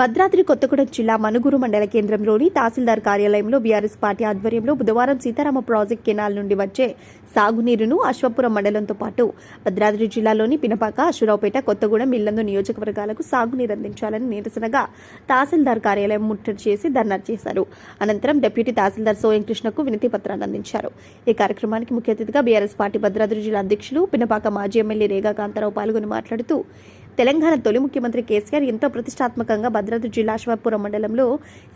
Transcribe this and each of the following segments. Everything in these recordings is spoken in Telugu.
భద్రాద్రి కొత్తగూడెం జిల్లా మనుగురు మండల కేంద్రంలోని తహసీల్దార్ కార్యాలయంలో బీఆర్ఎస్ పార్టీ ఆధ్వర్యంలో బుధవారం సీతారామ ప్రాజెక్ట్ కెనాల్ నుండి వచ్చే సాగునీరును అశ్వపురం మండలంతో పాటు భద్రాద్రి జిల్లాలోని పినపాక అశ్వరావుపేట కొత్తగూడెం ఇల్లందు నియోజకవర్గాలకు సాగునీరు అందించాలని నిరసనగా తహసీల్దార్ కార్యాలయం ముట్టడి చేసి ధర్నా చేశారు. అనంతరం డిప్యూటీ తహసీల్దార్ సోయం కృష్ణకు వినతి పత్రాన్ని అందించారు. ఈ కార్యక్రమానికి ముఖ్య అతిథిగా బీఆర్ఎస్ పార్టీ భద్రాద్రి జిల్లా అధ్యక్షులు పినపాక మాజీ ఎమ్మెల్యే రేగా కాంతారావు పాల్గొని మాట్లాడుతూ తెలంగాణ తొలి ముఖ్యమంత్రి కేసీఆర్ ఎంతో ప్రతిష్టాత్మకంగా భద్రాద్రి జిల్లా అశ్వాపురం మండలంలో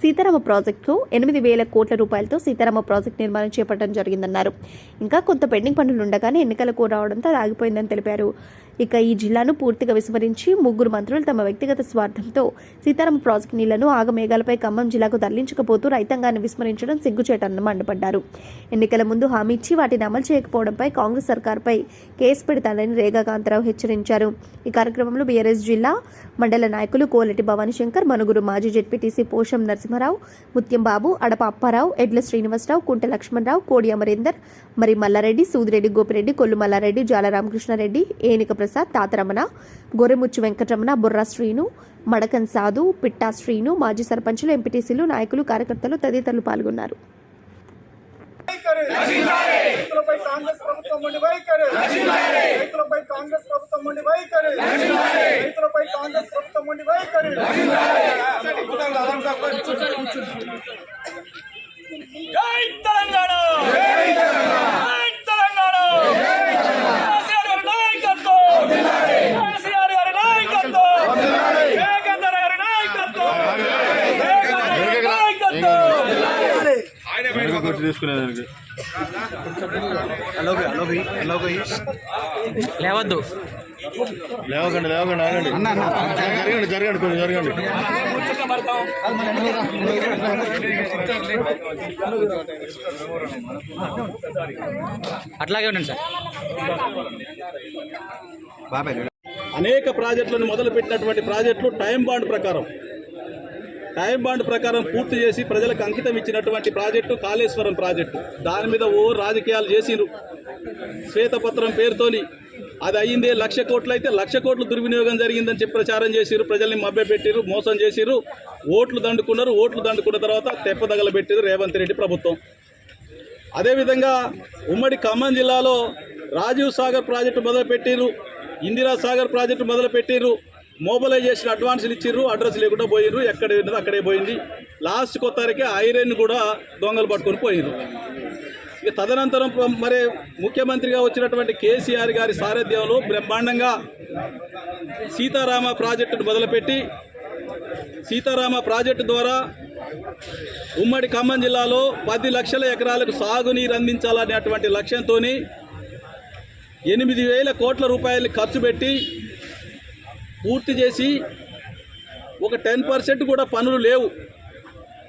సీతారామ ప్రాజెక్టుకు ఎనిమిది వేల కోట్ల రూపాయలతో సీతారామ ప్రాజెక్టు నిర్మాణం చేపట్టడం జరిగిందన్నారు. ఇంకా కొంత పెండింగ్ పనులు ఉండగానే ఎన్నికలకు రావడంతో ఆగిపోయిందని తెలిపారు. ఇక ఈ జిల్లాను పూర్తిగా విస్మరించి ముగ్గురు మంత్రులు తమ వ్యక్తిగత స్వార్థంతో సీతారామ ప్రాజెక్టు నీళ్ళను ఆగమేఘాలపై ఖమ్మం జిల్లాకు తరలించకపోతూ రైతాంగాన్ని విస్మరించడం సిగ్గుచేటని మండిపడ్డారు. ఎన్నికల ముందు హామీ ఇచ్చి వాటిని అమలు చేయకపోవడంపై కాంగ్రెస్ సర్కార్పై కేసు పెడతానని రేగాకాంతరావు హెచ్చరించారు. ఈ కార్యక్రమంలో బీఆర్ఎస్ జిల్లా మండల నాయకులు కోలటి భవానీశంకర్ మనుగురు మాజీ జెడ్పీటీసీ పోషం నరసింహారావు ముత్యం బాబు అడప అప్పారావు ఎడ్ల శ్రీనివాసరావు కుంట లక్ష్మణరావు కోడి అమరేందర్ మరి మల్లారెడ్డి సూదిరెడ్డి గోపిరెడ్డి కొల్లు మల్లారెడ్డి జాల రామకృష్ణారెడ్డి ఏనిక ప్రసాద్ తాతరమణ గొర్రెముచ్చు వెంకటరమణ బుర్రా శ్రీను మడకన్ సాధు పిట్టా శ్రీను మాజీ సర్పంచులు ఎంపీటీసీలు నాయకులు కార్యకర్తలు తదితరులు పాల్గొన్నారు. రైతులపై కాంగ్రెస్ ప్రభుత్వం ఉండి వైఖరి. రైతులపై కాంగ్రెస్ ప్రభుత్వం ఉండి వైఖరి. రైతులపై కాంగ్రెస్ ప్రభుత్వం ఉండి వైఖరి జై తెలంగాణ జై తెలంగాణ కేసీఆర్ గారి నాయకత్వం కేసీఆర్ గారి నాయకత్వం జయగంధర్ గారి నాయకత్వం జయగంధర్ గారి నాయకత్వం వచ్చి తీసుకునేదానికి లేవద్దు. లేవకండి లేవకండి ఆగండి. జరగండి జరగండి కొంచెం జరగండి. అట్లాగే ఉండండి సార్. అనేక ప్రాజెక్టులను మొదలుపెట్టినటువంటి ప్రాజెక్టులు టైం బాండ్ ప్రకారం. టైం బాండ్ ప్రకారం పూర్తి చేసి ప్రజలకు అంకితం ఇచ్చినటువంటి ప్రాజెక్టు కాళేశ్వరం ప్రాజెక్టు. దాని మీద ఓ రాజకీయాలు చేసిండ్రు. శ్వేతపత్రం పేరుతోని అది అయ్యింది లక్ష కోట్లు అయితే లక్ష కోట్లు దుర్వినియోగం జరిగిందని చెప్పి ప్రచారం చేసిరు ప్రజల్ని మభ్యపెట్టిరు మోసం చేసిరు ఓట్లు దండుకున్నారు. ఓట్లు దండుకున్న తర్వాత తెప్పదగల పెట్టిరు రేవంత్ రెడ్డి ప్రభుత్వం. అదేవిధంగా ఉమ్మడి ఖమ్మం జిల్లాలో రాజీవ్ సాగర్ ప్రాజెక్టు మొదలుపెట్టిర్రు. ఇందిరా సాగర్ ప్రాజెక్టు మొదలుపెట్టిర్రు మొబిలైజేషన్ అడ్వాన్సులు ఇచ్చిర్రు అడ్రస్ లేకుండా పోయిర్రు ఎక్కడ ఉన్నదో అక్కడే పోయింది. లాస్ట్ కొత్తరికి ఐరన్ కూడా దొంగలు పట్టుకొని పోయిర్రు. ఇక తదనంతరం మరి ముఖ్యమంత్రిగా వచ్చినటువంటి కేసీఆర్ గారి సారథ్యంలో బ్రహ్మాండంగా సీతారామ ప్రాజెక్టును మొదలుపెట్టి సీతారామ ప్రాజెక్టు ద్వారా ఉమ్మడి ఖమ్మం జిల్లాలో పది లక్షల ఎకరాలకు సాగునీరు అందించాలనేటువంటి లక్ష్యంతో ఎనిమిది వేల కోట్ల రూపాయలు ఖర్చు పెట్టి పూర్తి చేసి ఒక టెన్ పర్సెంట్ కూడా పనులు లేవు.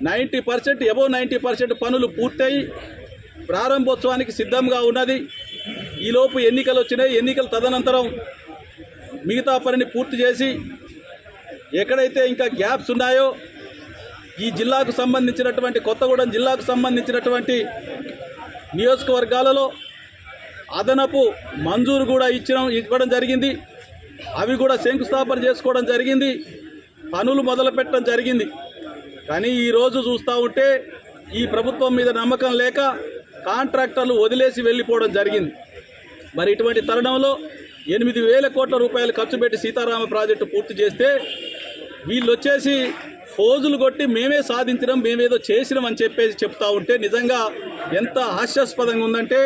Ninety percent above ninety percent పనులు పూర్తయి ప్రారంభోత్సవానికి సిద్ధంగా ఉన్నది. ఈలోపు ఎన్నికలు వచ్చినాయి. ఎన్నికలు తదనంతరం మిగతా పనిని పూర్తి చేసి ఎక్కడైతే ఇంకా గ్యాప్స్ ఉన్నాయో ఈ జిల్లాకు సంబంధించినటువంటి కొత్తగూడెం జిల్లాకు సంబంధించినటువంటి నియోజకవర్గాలలో అదనపు మంజూరు కూడా ఇచ్చడం ఇవ్వడం జరిగింది. అవి కూడా శంకుస్థాపన చేసుకోవడం జరిగింది. పనులు మొదలు పెట్టడం జరిగింది. కానీ ఈరోజు చూస్తూ ఉంటే ఈ ప్రభుత్వం మీద నమ్మకం లేక కాంట్రాక్టర్లు వదిలేసి వెళ్ళిపోవడం జరిగింది. మరి ఇటువంటి తరుణంలో ఎనిమిది వేల కోట్ల రూపాయలు ఖర్చు పెట్టి సీతారామ ప్రాజెక్టు పూర్తి చేస్తే వీళ్ళు వచ్చేసి ఫోజులు కొట్టి మేమే సాధించడం మేమేదో చేసినాం అని చెప్పేసి చెప్తా ఉంటే నిజంగా ఎంత హాస్యాస్పదంగా ఉందంటే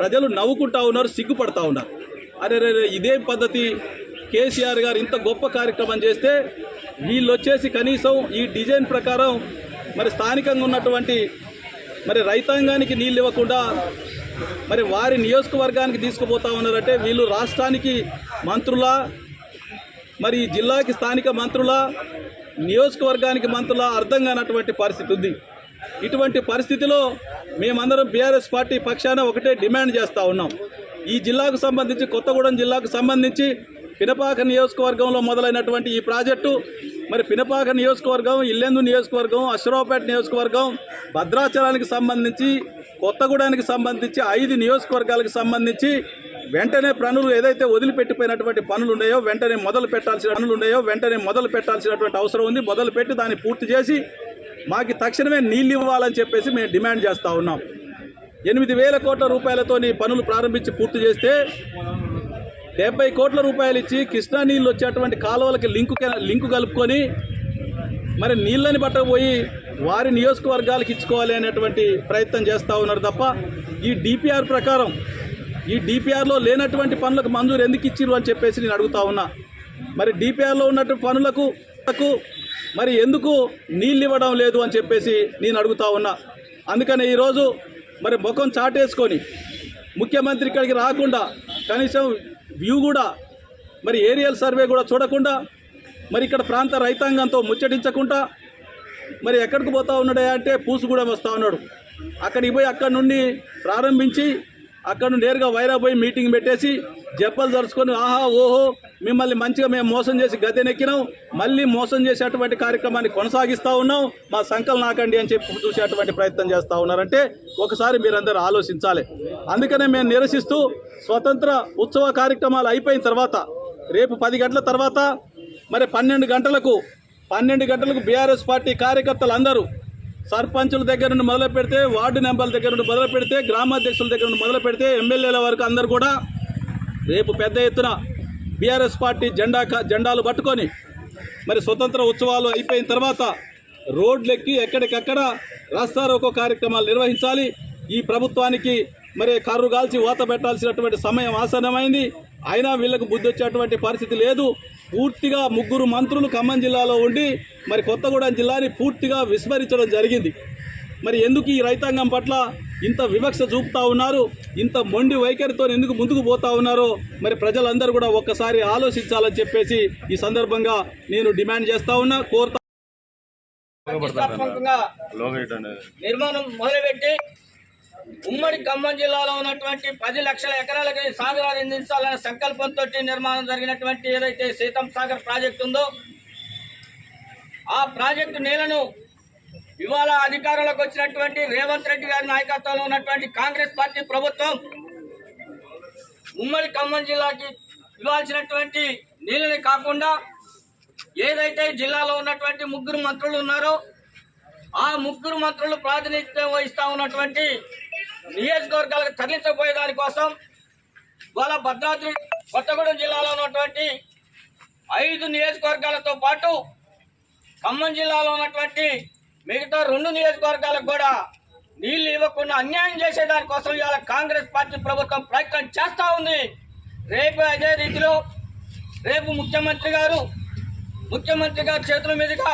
ప్రజలు నవ్వుకుంటా ఉన్నారు సిగ్గుపడతా ఉన్నారు. అరే రే ఇదేం పద్ధతి? కేసీఆర్ గారు ఇంత గొప్ప కార్యక్రమం చేస్తే వీళ్ళు వచ్చేసి కనీసం ఈ డిజైన్ ప్రకారం మరి స్థానికంగా ఉన్నటువంటి మరి రైతాంగానికి నీళ్ళు ఇవ్వకుండా మరి వారి నియోజకవర్గానికి తీసుకుపోతా ఉన్నారంటే వీళ్ళు రాష్ట్రానికి మంత్రుల మరి ఈ జిల్లాకి స్థానిక మంత్రుల నియోజకవర్గానికి మంత్రుల అర్థం కానటువంటి పరిస్థితి ఉంది. ఇటువంటి పరిస్థితిలో మేమందరం బీఆర్ఎస్ పార్టీ పక్షాన ఒకటే డిమాండ్ చేస్తూ ఉన్నాం. ఈ జిల్లాకు సంబంధించి కొత్తగూడెం జిల్లాకు సంబంధించి పినపాక నియోజకవర్గంలో మొదలైనటువంటి ఈ ప్రాజెక్టు మరి పినపాక నియోజకవర్గం ఇల్లెందు నియోజకవర్గం అశ్వరావుపేట నియోజకవర్గం భద్రాచలానికి సంబంధించి కొత్తగూడెనికి సంబంధించి ఐదు నియోజకవర్గాలకు సంబంధించి వెంటనే పనులు ఏదైతే వదిలిపెట్టిపోయినటువంటి పనులు ఉన్నాయో వెంటనే మొదలు పెట్టాల్సిన పనులు ఉన్నాయో వెంటనే మొదలు పెట్టాల్సినటువంటి అవసరం ఉంది. మొదలు పెట్టి దాన్ని పూర్తి చేసి మాకు తక్షణమే నీళ్ళు ఇవ్వాలని చెప్పేసి మేము డిమాండ్ చేస్తూ ఉన్నాం. ఎనిమిది వేల కోట్ల రూపాయలతో పనులు ప్రారంభించి పూర్తి చేస్తే డెబ్బై కోట్ల రూపాయలు ఇచ్చి కృష్ణా నీళ్ళు వచ్చేటువంటి కాలువలకి లింకు లింకు కలుపుకొని మరి నీళ్ళని పట్టకపోయి వారి నియోజకవర్గాలకు ఇచ్చుకోవాలి అనేటువంటి ప్రయత్నం చేస్తూ ఉన్నారు తప్ప ఈ డిపిఆర్ ప్రకారం ఈ డిపిఆర్లో లేనటువంటి పనులకు మంజూరు ఎందుకు ఇచ్చిర్రు అని చెప్పేసి నేను అడుగుతా ఉన్నా. మరి డిపిఆర్లో ఉన్నటువంటి పనులకు మరి ఎందుకు నీళ్ళు ఇవ్వడం లేదు అని చెప్పేసి నేను అడుగుతా ఉన్నా. అందుకని ఈరోజు మరి ముఖం చాటేసుకొని ముఖ్యమంత్రి ఇక్కడికి రాకుండా కనీసం వ్యూ కూడా మరి ఏరియల్ సర్వే కూడా చూడకుండా మరి ఇక్కడ ప్రాంత రైతాంగంతో ముచ్చటించకుండా మరి ఎక్కడికి పోతా ఉన్నాడే అంటే పూసుగూడెం వస్తూ ఉన్నాడు. అక్కడికి పోయి అక్కడి నుండి ప్రారంభించి అక్కడ నేరుగా వైరా పోయి మీటింగ్ పెట్టేసి జబ్బలు జరుచుకొని ఆహా ఓహో మిమ్మల్ని మంచిగా మేము మోసం చేసి గద్దెనెక్కినాం మళ్ళీ మోసం చేసేటువంటి కార్యక్రమాన్ని కొనసాగిస్తూ ఉన్నాం మా సంకల్ నాకండి అని చెప్పి చూసేటువంటి ప్రయత్నం చేస్తూ ఉన్నారంటే ఒకసారి మీరందరూ ఆలోచించాలి. అందుకనే మేము నిరసిస్తూ స్వతంత్ర ఉత్సవ కార్యక్రమాలు అయిపోయిన తర్వాత రేపు పది గంటల తర్వాత మరి పన్నెండు గంటలకు పన్నెండు గంటలకు బీఆర్ఎస్ పార్టీ కార్యకర్తలు అందరూ సర్పంచుల దగ్గర నుండి మొదలు పెడితే వార్డు మెంబర్ల దగ్గర నుండి మొదలు పెడితే గ్రామాధ్యక్షుల దగ్గర నుండి మొదలు పెడితే ఎమ్మెల్యేల వరకు అందరూ కూడా రేపు పెద్ద ఎత్తున బీఆర్ఎస్ పార్టీ జెండా క- జెండాలు పట్టుకొని మరి స్వతంత్ర ఉత్సవాలు అయిపోయిన తర్వాత రోడ్లెక్కి ఎక్కడికక్కడ రాస్తారోకో కార్యక్రమాలు నిర్వహించాలి. ఈ ప్రభుత్వానికి మరి కర్రు కాల్చి వాత పెట్టాల్సినటువంటి సమయం ఆసన్నమైంది. అయినా వీళ్ళకు బుద్ధి వచ్చేటువంటి పరిస్థితి లేదు. పూర్తిగా ముగ్గురు మంత్రులు ఖమ్మం జిల్లాలో ఉండి మరి కొత్తగూడెం జిల్లాని పూర్తిగా విస్మరించడం జరిగింది. మరి ఎందుకు ఈ రైతాంగం పట్ల ఇంత వివక్ష చూపుతా ఉన్నారు ఇంత మొండి వైఖరితో ఎందుకు ముందుకు పోతా ఉన్నారో మరి ప్రజలందరూ కూడా ఒక్కసారి ఆలోచించాలని చెప్పేసి ఈ సందర్భంగా నేను డిమాండ్ చేస్తా ఉన్నా కోరుతా నిర్మాణం మొదలుపెట్టి ఉమ్మడి ఖమ్మం జిల్లాలో ఉన్నటువంటి పది లక్షల ఎకరాలకి సాగునీరు అందించాలనే సంకల్పంతో నిర్మాణం జరిగినటువంటి ఏదైతే సీతం సాగర్ ప్రాజెక్టు ఉందో ఆ ప్రాజెక్టు నీళ్ళను ఇవాళ అధికారంలోకి వచ్చినటువంటి రేవంత్ రెడ్డి గారి నాయకత్వంలో ఉన్నటువంటి కాంగ్రెస్ పార్టీ ప్రభుత్వం ఉమ్మడి ఖమ్మం జిల్లాకి ఇవ్వాల్సినటువంటి నీళ్ళని కాకుండా ఏదైతే జిల్లాలో ఉన్నటువంటి ముగ్గురు మంత్రులు ఉన్నారో ఆ ముగ్గురు మంత్రులు ప్రాతినిధ్యం వహిస్తూ ఉన్నటువంటి నియోజకవర్గాలకు తరలించబోయే దానికోసం ఇవాళ భద్రాద్రి కొత్తగూడెం జిల్లాలో ఉన్నటువంటి ఐదు నియోజకవర్గాలతో పాటు ఖమ్మం జిల్లాలో ఉన్నటువంటి మిగతా రెండు నియోజకవర్గాలకు కూడా నీళ్ళు ఇవ్వకుండా అన్యాయం చేసే దానికోసం ఇవాళ కాంగ్రెస్ పార్టీ ప్రభుత్వం ప్రయత్నం చేస్తూ ఉంది. రేపు అదే రీతిలో రేపు ముఖ్యమంత్రి గారు ముఖ్యమంత్రి గారి చేతుల మీదుగా